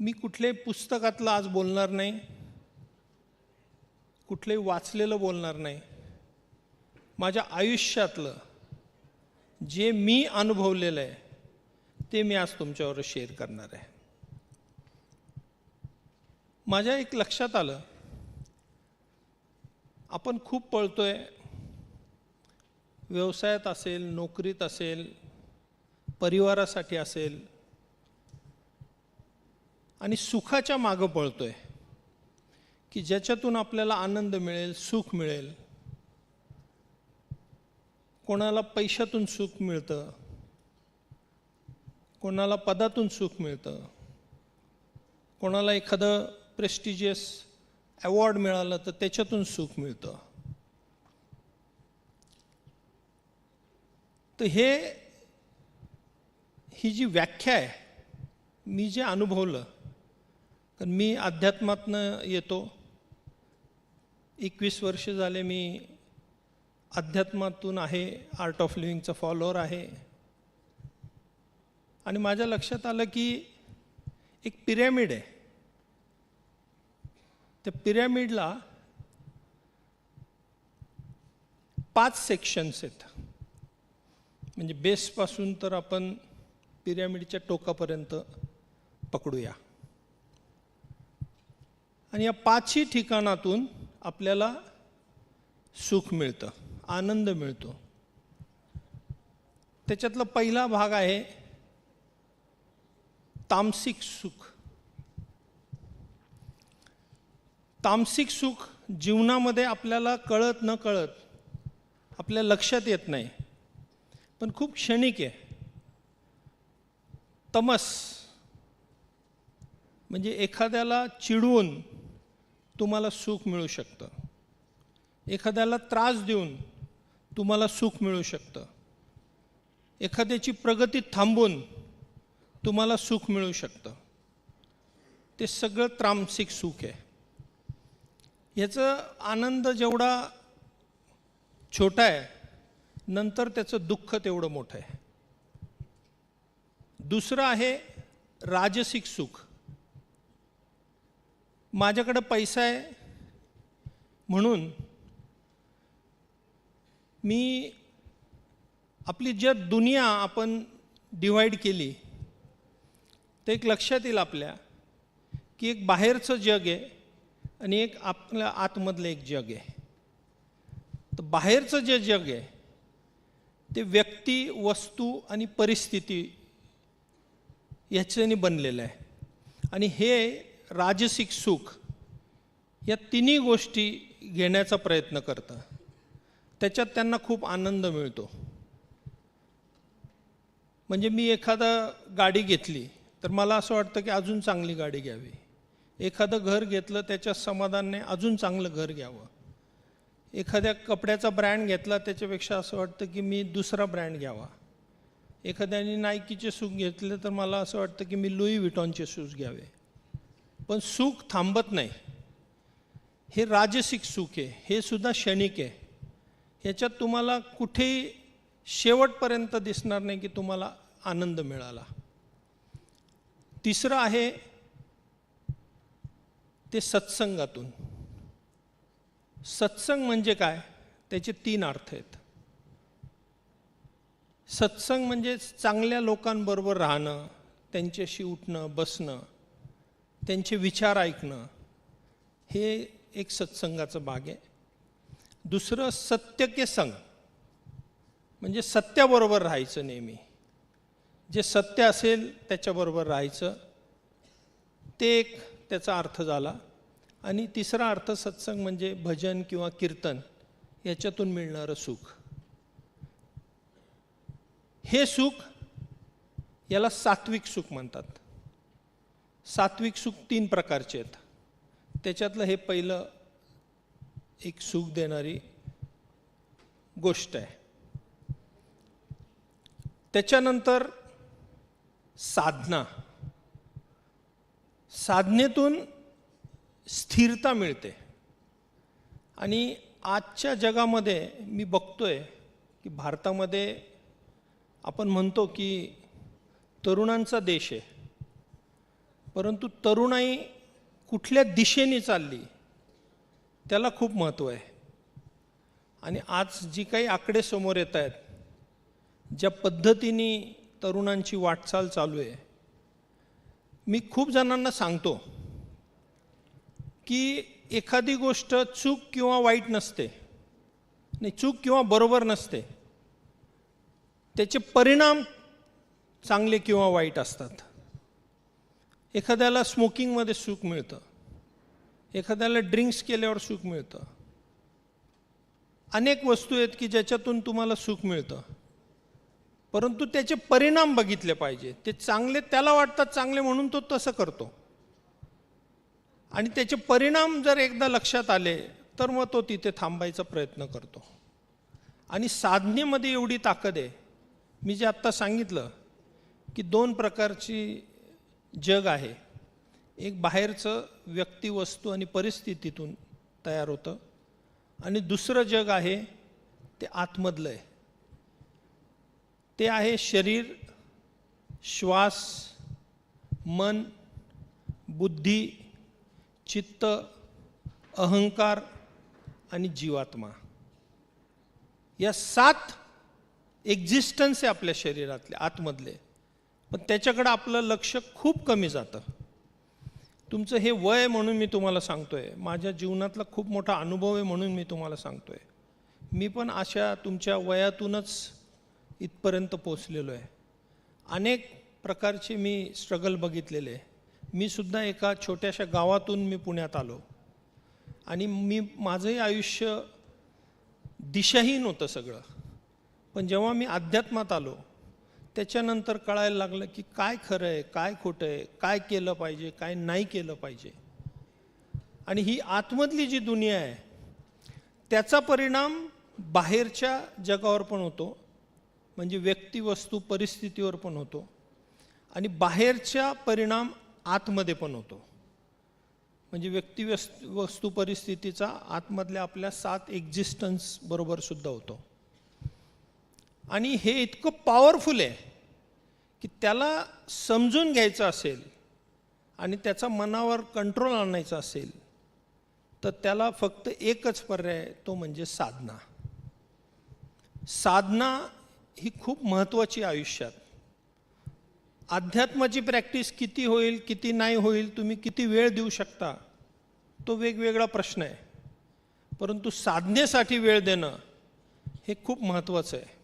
मी कुठल्याही पुस्तकातलं आज बोलणार नाही. कुठलंही वाचलेलं बोलणार नाही. माझ्या आयुष्यातलं जे मी अनुभवलेलं आहे ते मी आज तुमच्यावर शेअर करणार आहे. माझ्या एक लक्षात आलं आपण खूप पळतोय. व्यवसायात असेल नोकरीत असेल परिवारासाठी असेल आणि सुखाच्या मागं पळतोय. की ज्याच्यातून आपल्याला आनंद मिळेल सुख मिळेल. कोणाला पैशातून सुख मिळतं कोणाला पदातून सुख मिळतं कोणाला एखादं प्रेस्टिजियस अवॉर्ड मिळालं तर त्याच्यातून सुख मिळतं. तर हे ही जी व्याख्या आहे मी जे अनुभवलं कारण मी अध्यात्मातनं येतो. एकवीस वर्ष झाले मी अध्यात्मातून आहे आर्ट ऑफ लिव्हिंगचा फॉलोअर आहे. आणि माझ्या लक्षात आलं की एक पिरॅमिड आहे. त्या पिरॅमिडला पाच सेक्शन्स आहेत. म्हणजे बेसपासून तर आपण पिरॅमिडच्या टोकापर्यंत पकडूया. आणि या पाचही ठिकाणातून आपल्याला सुख मिळतं आनंद मिळतो. त्याच्यातला पहिला भाग आहे तामसिक सुख. तामसिक सुख जीवनामध्ये आपल्याला कळत न कळत आपल्या लक्षात येत नाही. पण खूप क्षणिक आहे. तमस म्हणजे एखाद्याला चिडवून तुम्हाला सुख मिळू शकतं. एखाद्याला त्रास देऊन तुम्हाला सुख मिळू शकतं. एखाद्याची प्रगती थांबून तुम्हाला सुख मिळू शकतं. ते सगळं त्रामसिक सुख आहे. ह्याचं आनंद जेवढा छोटा आहे नंतर त्याचं दुःख तेवढं मोठं आहे. दुसरं आहे राजसिक सुख. माझ्याकडं पैसा आहे म्हणून मी आपली ज्या दुनिया आपण डिवाईड केली तर एक लक्षात येईल आपल्या की एक बाहेरचं जग आहे आणि एक आपल्या आतमधलं एक जग आहे. तर बाहेरचं जे जग आहे ते व्यक्ती वस्तू आणि परिस्थिती ह्याच्याने बनलेलं आहे. आणि हे राजसिक सुख या तिन्ही गोष्टी घेण्याचा प्रयत्न करतं. त्याच्यात त्यांना खूप आनंद मिळतो. म्हणजे मी एखादा गाडी घेतली तर मला असं वाटतं की अजून चांगली गाडी घ्यावी. एखादं घर घेतलं त्याच्या समाधानाने अजून चांगलं घर घ्यावं. एखाद्या कपड्याचा ब्रँड घेतला त्याच्यापेक्षा असं वाटतं की मी दुसरा ब्रँड घ्यावा. एखाद्याने नायकीचे सूज घेतले तर मला असं वाटतं की मी लुई विटॉनचे शूज घ्यावे. पण सुख थांबत नाही. हे राजसिक सुख आहे हे सुद्धा क्षणिक आहे. ह्याच्यात तुम्हाला कुठेही शेवटपर्यंत दिसणार नाही की तुम्हाला आनंद मिळाला. तिसरं आहे ते सत्संगातून. सत्संग म्हणजे काय? त्याचे तीन अर्थ आहेत. सत्संग म्हणजे चांगल्या लोकांबरोबर राहणं त्यांच्याशी उठणं बसणं. त्यांचे विचार ऐकणं हे एक सत्संगाचं भाग आहे. दुसरं सत्य के संग. म्हणजे सत्याबरोबर राहायचं नेहमी. जे सत्य असेल त्याच्याबरोबर राहायचं. ते एक त्याचा अर्थ झाला. आणि तिसरा अर्थ सत्संग म्हणजे भजन किंवा कीर्तन याच्यातून मिळणारं सुख. हे सुख याला सात्विक सुख म्हणतात. सात्विक सुख तीन प्रकारचे आहेत. त्याच्यातलं हे पहिलं एक सुख देणारी गोष्ट आहे. त्याच्यानंतर साधना. साधनेतून स्थिरता मिळते. आणि आजच्या जगामध्ये मी बघतोय की भारतामध्ये आपण म्हणतो की तरुणांचा देश आहे. परंतु तरुणाई कुठल्या दिशेने चालली त्याला खूप महत्त्व आहे. आणि आज जी काही आकडे समोर येत आहेत ज्या पद्धतीने तरुणांची वाटचाल चालू आहे मी खूप जणांना सांगतो की एखादी गोष्ट चूक किंवा वाईट नसते. नाही चूक किंवा बरोबर नसते. त्याचे परिणाम चांगले किंवा वाईट असतात. एखाद्याला स्मोकिंगमध्ये सुख मिळतं. एखाद्याला ड्रिंक्स केल्यावर सुख मिळतं. अनेक वस्तू आहेत की ज्याच्यातून तुम्हाला सुख मिळतं. परंतु त्याचे परिणाम बघितले पाहिजे. ते चांगले त्याला वाटतात चांगले म्हणून तो तसं करतो. आणि त्याचे परिणाम जर एकदा लक्षात आले तर मग तो तिथे थांबायचा प्रयत्न करतो. आणि साधनेमध्ये एवढी ताकद आहे. मी जे आत्ता सांगितलं की दोन प्रकारची जग आहे. एक बाहेरचं व्यक्ती वस्तू आणि परिस्थितीतून तयार होतं. आणि दुसरं जग आहे ते आतमधलं आहे. ते आहे शरीर श्वास मन बुद्धी चित्त अहंकार आणि जीवात्मा. या सात एक्झिस्टन्स आहे आपल्या शरीरातले आतमधले. पण त्याच्याकडं आपलं लक्ष खूप कमी जातं. तुमचं हे वय म्हणून मी तुम्हाला सांगतो आहे माझ्या जीवनातला खूप मोठा अनुभव आहे म्हणून मी तुम्हाला सांगतो आहे मी पण अशा तुमच्या वयातूनच इथपर्यंत पोचलेलो आहे. अनेक प्रकारचे मी स्ट्रगल बघितलेले आहे. मी सुद्धा एका छोट्याशा गावातून मी पुण्यात आलो. आणि मी माझंही आयुष्य दिशाहीन होतं सगळं. पण जेव्हा मी अध्यात्मात आलो त्याच्यानंतर कळायला लागलं की काय खरं आहे काय खोटं आहे काय केलं पाहिजे काय नाही केलं पाहिजे. आणि ही आतमधली जी दुनिया आहे त्याचा परिणाम बाहेरच्या जगावर पण होतो म्हणजे व्यक्ती वस्तू परिस्थितीवर पण होतो आणि बाहेरच्या परिणाम आतमध्ये पण होतो. म्हणजे व्यक्ती वस्तू परिस्थितीचा आतमधल्या आपल्या सात एक्झिस्टन्स बरोबर सुद्धा होतो. आणि हे इतकं पॉवरफुल आहे की त्याला समजून घ्यायचं असेल आणि त्याचा मनावर कंट्रोल आणायचा असेल तर त्याला फक्त एकच पर्याय तो म्हणजे साधना. साधना ही खूप महत्त्वाची आयुष्यात. अध्यात्माची प्रॅक्टिस किती होईल किती नाही होईल तुम्ही किती वेळ देऊ शकता तो वेगवेगळा प्रश्न आहे. परंतु साधनेसाठी वेळ देणं हे खूप महत्त्वाचं आहे.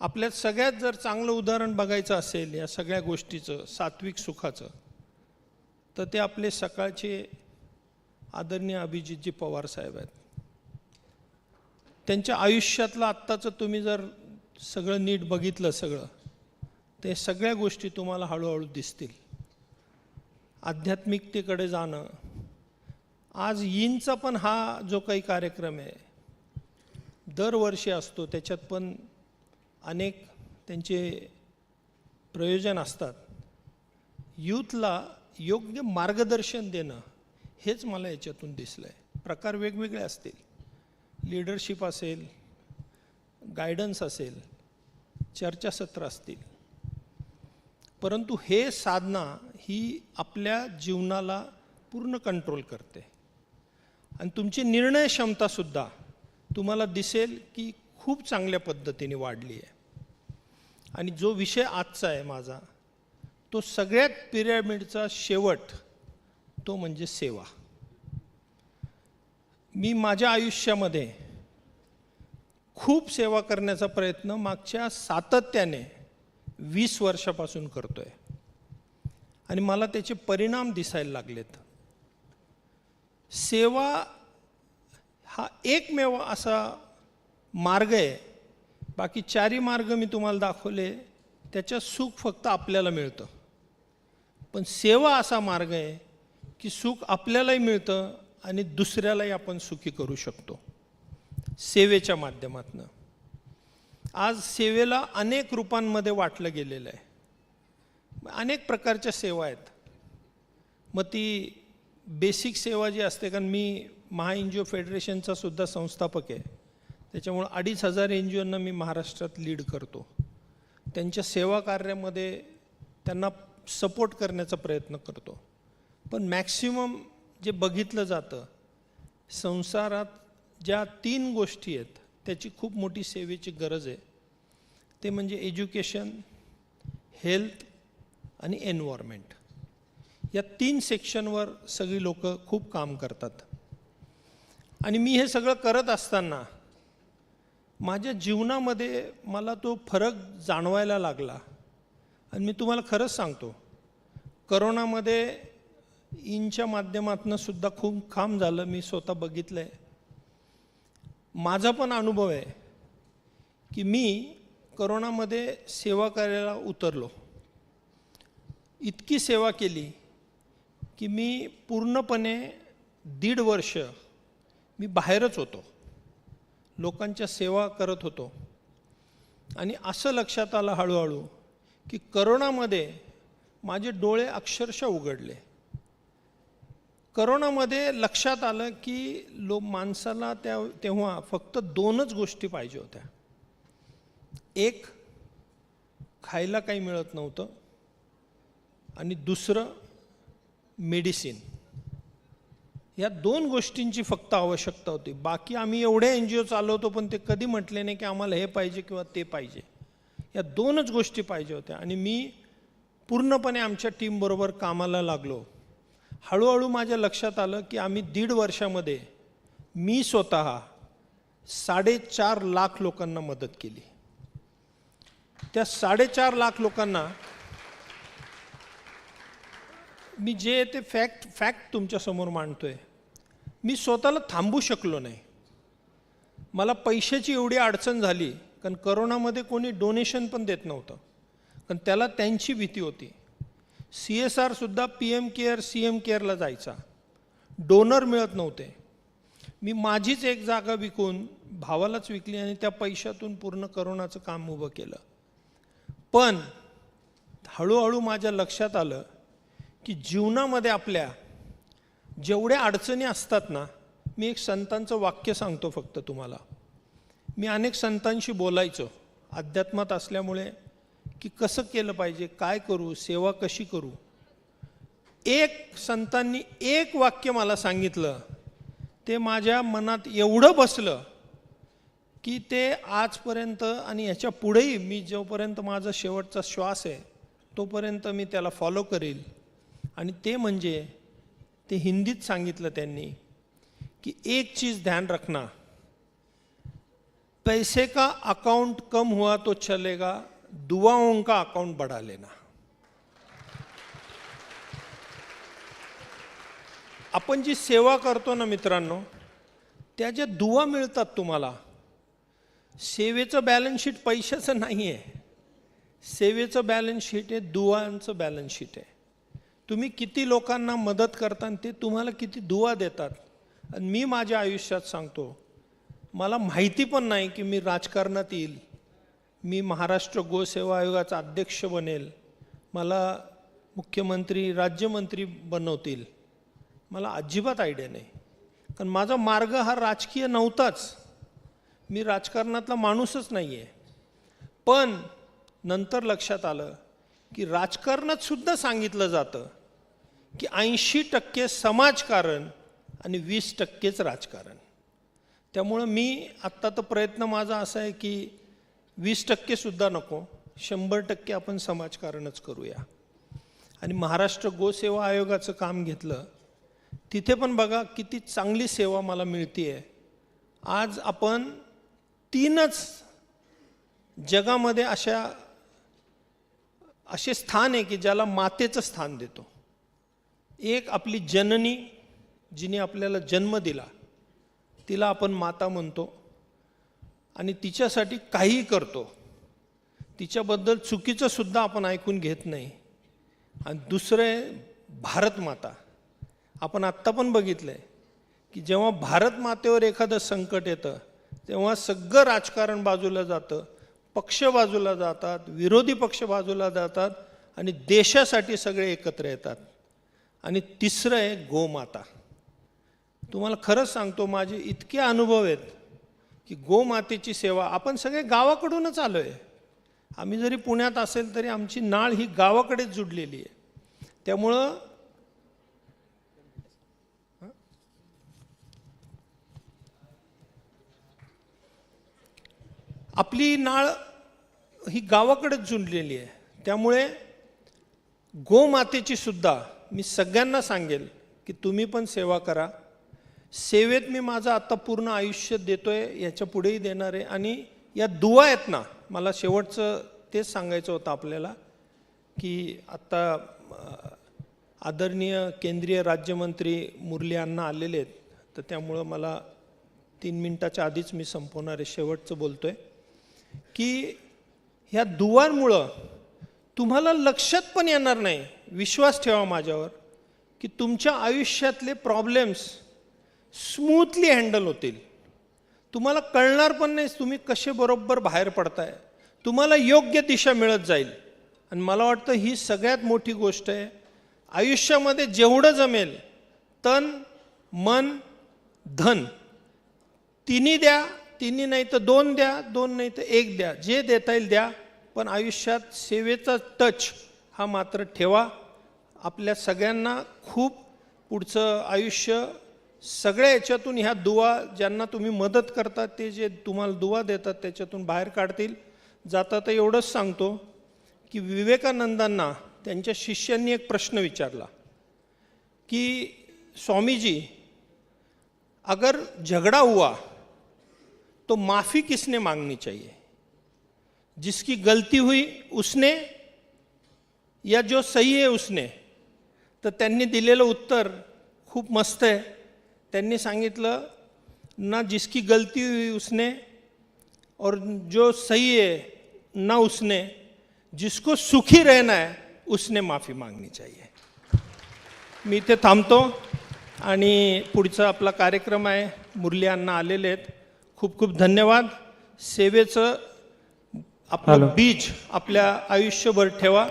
आपल्यात सगळ्यात जर चांगलं उदाहरण बघायचं असेल या सगळ्या गोष्टीचं सात्विक सुखाचं तर ते आपले सकाळचे आदरणीय अभिजितजी पवार साहेब आहेत. त्यांच्या आयुष्यातलं आत्ताचं तुम्ही जर सगळं नीट बघितलं सगळं ते सगळ्या गोष्टी तुम्हाला हळूहळू दिसतील. आध्यात्मिकतेकडे जाणं आज यीनचा पण हा जो काही कार्यक्रम आहे दरवर्षी असतो त्याच्यात पण अनेक त्यांचे प्रयोजन असतात. यूथला योग्य मार्गदर्शन देणं हेच मला याच्यातून दिसलं आहे प्रकार वेगवेगळे असतील. लिडरशिप असेल गायडन्स असेल चर्चासत्र असतील. परंतु हे साधना ही आपल्या जीवनाला पूर्ण कंट्रोल करते. आणि तुमची निर्णय क्षमतासुद्धा तुम्हाला दिसेल की खूप चांगल्या पद्धतीने वाढली आहे आणि जो विषय आजचा आहे माझा तो सगळ्यात पिरॅमिडचा शेवट तो म्हणजे सेवा. मी माझ्या आयुष्यामध्ये खूप सेवा करण्याचा प्रयत्न मागच्या सातत्याने वीस वर्षापासून करतो आहे आणि मला त्याचे परिणाम दिसायला लागलेत. सेवा हा एकमेव असा मार्ग आहे बाकी चारी मार्ग मी तुम्हाला दाखवले त्याच्यात सुख फक्त आपल्याला मिळतं. पण सेवा असा मार्ग आहे की सुख आपल्यालाही मिळतं आणि दुसऱ्यालाही आपण सुखी करू शकतो. सेवेच्या माध्यमातनं. आज सेवेला अनेक रूपांमध्ये वाटलं गेलेलं आहे. अनेक प्रकारच्या सेवा आहेत. मग ती बेसिक सेवा जी असते कारण मी महा एन जी ओ फेडरेशनचा सुद्धा संस्थापक आहे. त्याच्यामुळं अडीच हजार एन जी ओना मी महाराष्ट्रात लीड करतो. त्यांच्या सेवा कार्यामध्ये त्यांना सपोर्ट करण्याचा प्रयत्न करतो. पण मॅक्सिमम जे बघितलं जातं संसारात ज्या तीन गोष्टी आहेत त्याची खूप मोठी सेवेची गरज आहे. ते म्हणजे एज्युकेशन हेल्थ आणि एन्व्हायरमेंट या तीन सेक्शनवर सगळी लोक खूप काम करतात. आणि मी हे सगळं करत असताना माझ्या जीवनामध्ये मला तो फरक जाणवायला लागला. आणि मी तुम्हाला खरंच सांगतो करोनामध्ये इनच्या माध्यमातून सुद्धा खूप काम झालं मी स्वतः बघितलं आहे माझा पण अनुभव आहे की मी करोनामध्ये सेवा करायला उतरलो. इतकी सेवा केली की मी पूर्णपणे दीड वर्ष मी बाहेरच होतो. लोकांच्या सेवा करत होतो. आणि असं लक्षात आलं हळूहळू की करोनामध्ये माझे डोळे अक्षरशः उघडले. करोनामध्ये लक्षात आलं की लो माणसाला त्या तेव्हा फक्त दोनच गोष्टी पाहिजे होत्या. एक खायला काही मिळत नव्हतं. आणि दुसरं मेडिसिन. या दोन गोष्टींची फक्त आवश्यकता होती. बाकी आम्ही एवढे एन जी ओ चालवतो पण ते कधी म्हटले नाही की आम्हाला हे पाहिजे किंवा ते पाहिजे. या दोनच गोष्टी पाहिजे होत्या. आणि मी पूर्णपणे आमच्या टीमबरोबर कामाला लागलो. हळूहळू माझ्या लक्षात आलं की आम्ही दीड वर्षामध्ये मी स्वतः साडेचार लाख लोकांना मदत केली. त्या साडेचार लाख लोकांना मी जे ते फॅक्ट फॅक्ट तुमच्यासमोर मांडतो आहे मी स्वतःला थांबू शकलो नाही. मला पैशाची एवढी अडचण झाली कारण करोनामध्ये कोणी डोनेशन पण देत नव्हतं. कारण त्याला त्यांची भीती होती. C S आरसुद्धा P M care C M केअरला जायचा. डोनर मिळत नव्हते. मी माझीच एक जागा विकून भावालाच विकली आणि त्या पैशातून पूर्ण करोनाचं काम उभं केलं. पण हळूहळू माझ्या लक्षात आलं की जीवनामध्ये आपल्या जेवढ्या अडचणी असतात ना मी एक संतांचं वाक्य सांगतो फक्त तुम्हाला. मी अनेक संतांशी बोलायचो अध्यात्मात असल्यामुळे की कसं केलं पाहिजे काय करू सेवा कशी करू. एक संतांनी एक वाक्य मला सांगितलं ते माझ्या मनात एवढं बसलं की ते आजपर्यंत आणि ह्याच्या पुढेही मी जोपर्यंत माझा शेवटचा श्वास आहे तोपर्यंत मी त्याला फॉलो करेल. आणि ते म्हणजे ते हिंदीत सांगितलं त्यांनी कि एक चीज़ ध्यान रखना पैसे का अकाउंट कम हुआ तो चलेगा दुआओं का अकाउंट बढ़ा लेना। आपण जी सेवा करतो ना मित्रांनो त्या ज्या दुवा मिळतात तुम्हाला सेवेचं बॅलन्स शीट पैशाचं नाही आहे सेवेचं बॅलन्स शीट आहे दुवांचं बॅलन्स शीट आहे. तुम्ही किती लोकांना मदत करता आणि ते तुम्हाला किती दुवा देतात. आणि मी माझ्या आयुष्यात सांगतो मला माहिती पण नाही की मी राजकारणात येईल. मी महाराष्ट्र गोसेवा आयोगाचा अध्यक्ष बनेल. मला मुख्यमंत्री राज्यमंत्री बनवतील. मला अजिबात आयडिया नाही. कारण माझा मार्ग हा राजकीय नव्हताच. मी राजकारणातला माणूसच नाही आहे पण नंतर लक्षात आलं की राजकारणात सुद्धा सांगितलं जातं की ऐंशी टक्के समाजकारण आणि वीस टक्केच राजकारण. त्यामुळं मी आत्ता तर प्रयत्न माझा असा आहे की वीस टक्केसुद्धा नको शंभर टक्के आपण समाजकारणच करूया. आणि महाराष्ट्र गोसेवा आयोगाचं काम घेतलं तिथे पण बघा किती चांगली सेवा मला मिळते आहे आज आपण तीनच जगामध्ये अशा असे स्थान आहे की ज्याला मातेचं स्थान देतो. एक आपली जननी जिने आपल्याला जन्म दिला तिला आपण माता म्हणतो. आणि तिच्यासाठी काहीही करतो. तिच्याबद्दल चुकीचं सुद्धा आपण ऐकून घेत नाही. आणि दुसरं आहे भारत माता. आपण आत्ता पण बघितलं आहे की जेव्हा भारत मातेवर एखादं संकट येतं तेव्हा सगळं राजकारण बाजूला जातं. पक्ष बाजूला जातात विरोधी पक्ष बाजूला जातात आणि देशासाठी सगळे एकत्र येतात. आणि तिसरं आहे गोमाता. तुम्हाला खरंच सांगतो माझे इतके अनुभव आहेत की गोमातेची सेवा आपण सगळे गावाकडूनच आलो आहे आम्ही जरी पुण्यात असेल तरी आमची नाळ ही गावाकडेच जुडलेली आहे. त्यामुळं आपली नाळ ही गावाकडेच जुंडलेली आहे. त्यामुळे गोमातेची सुद्धा मी सगळ्यांना सांगेल की तुम्ही पण सेवा करा. सेवेत मी माझं आता पूर्ण आयुष्य देतो आहे याच्या पुढेही देणार आहे. आणि या दुवा आहेत ना मला शेवटचं तेच सांगायचं होतं आपल्याला की आत्ता आदरणीय केंद्रीय राज्यमंत्री मुरली अण्णा आलेले आहेत. तर त्यामुळं मला तीन मिनटाच्या आधीच मी संपवणार आहे. शेवटचं आहे की ह्या दुवांमुळं तुम्हाला लक्षात पण येणार नाही विश्वास ठेवा माझ्यावर की तुमच्या आयुष्यातले प्रॉब्लेम्स स्मूथली हँडल होतील. तुम्हाला कळणार पण नाही तुम्ही कसे बरोबर बाहेर पडताय. तुम्हाला योग्य दिशा मिळत जाईल. आणि मला वाटतं ही सगळ्यात मोठी गोष्ट आहे. आयुष्यामध्ये जेवढं जमेल तन मन धन तिन्ही द्या तिन्ही नाही तर दोन द्या दोन नाही तर एक द्या. जे देता येईल द्या पण आयुष्यात सेवेचा टच हा मात्र ठेवा. आपल्या सगळ्यांना खूप पुढचं आयुष्य सगळ्या याच्यातून ह्या दुवा ज्यांना तुम्ही मदत करता ते जे तुम्हाला दुवा देतात त्याच्यातून बाहेर काढतील. जाता तर एवढंच सांगतो की विवेकानंदांना त्यांच्या शिष्यांनी एक प्रश्न विचारला की स्वामीजी अगर झगड़ा हुआ तो माफ़ी किसने मांगनी चाहिए? जिसकी गलती हुई उसने या जो सही है उसने? तर त्यांनी दिलेलं उत्तर खूप मस्त आहे त्यांनी सांगितलं ना जिसकी गलती हुई उसने और जो सही आहे ना उसने जिसको सुखी रहना है उसने माफ़ी मांगनी चाहिए। मी इथे थांबतो आणि पुढचा आपला कार्यक्रम आहे. मुरली अण्णा आलेले आहेत. खूप खूप धन्यवाद. सेवेचं आपलं. बीज आपल्या आयुष्यभर ठेवा.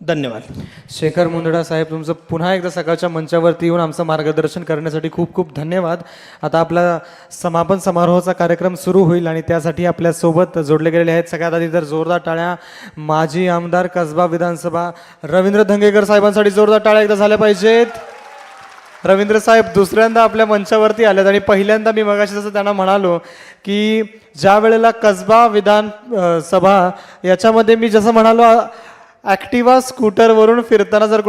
धन्यवाद. शेखर मुंदडा साहेब तुमचं पुन्हा एकदा सकाळच्या मंचावरती येऊन आमचं मार्गदर्शन करण्यासाठी खूप खूप धन्यवाद. आता आपला समापन समारोहाचा कार्यक्रम सुरू होईल आणि त्यासाठी आपल्यासोबत जोडले गेलेले आहेत सगळ्यात आधी तर जोरदार टाळ्या माजी आमदार कसबा विधानसभा रवींद्र धंगेकर साहेबांसाठी जोरदार टाळ्या एकदा झाल्या पाहिजेत. रवींद्र साहेब दुसऱ्यांदा आपल्या मंचावरती आलेत आणि पहिल्यांदा मी मगाशी जसं त्यांना म्हणालो की ज्या वेळेला कसबा विधान सभा याच्यामध्ये मी जसं म्हणालो ॲक्टिवा स्कूटरवरून फिरताना जर कुठे